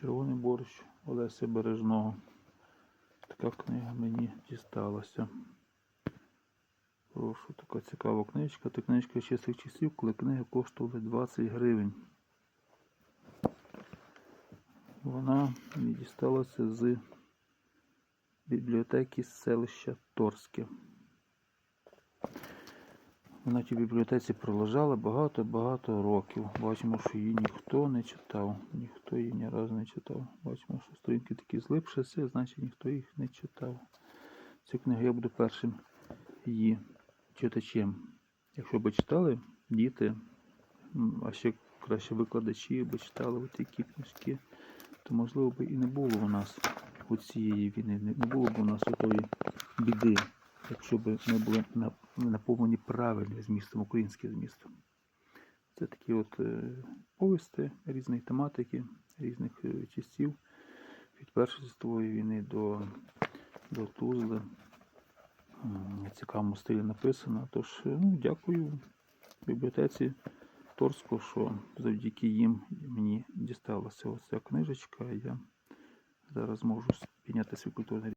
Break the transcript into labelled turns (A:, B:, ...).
A: Червоний борщ Олеся Бережного. Така книга мені дісталася. Прошу, така цікава книжка. Це книжка з часів часів, коли книги коштували 20 гривень. Вона мені дісталася з бібліотеки селища Торське. Вона в тій бібліотеці пролежала багато-багато років. Бачимо, що її ніхто не читав. Ніхто її ні разу не читав. Бачимо, що сторінки такі злипшися, значить ніхто їх не читав. Цю книгу я буду першим її читачем. Якщо б читали діти, а ще краще викладачі, би читали такі книжки, то можливо би і не було у нас у цієї війни, не було б у нас отої біди, якщо б ми були на- наповнені правильним змістом, українським змістом. Це такі от е, повісти різної тематики, різних е, часів, від Першої світової війни до, до Тузли. Цікавому стилі написано. Тож, е, ну, дякую бібліотеці Торську, що завдяки їм мені дісталася оця книжечка. Я зараз можу підняти свій культурний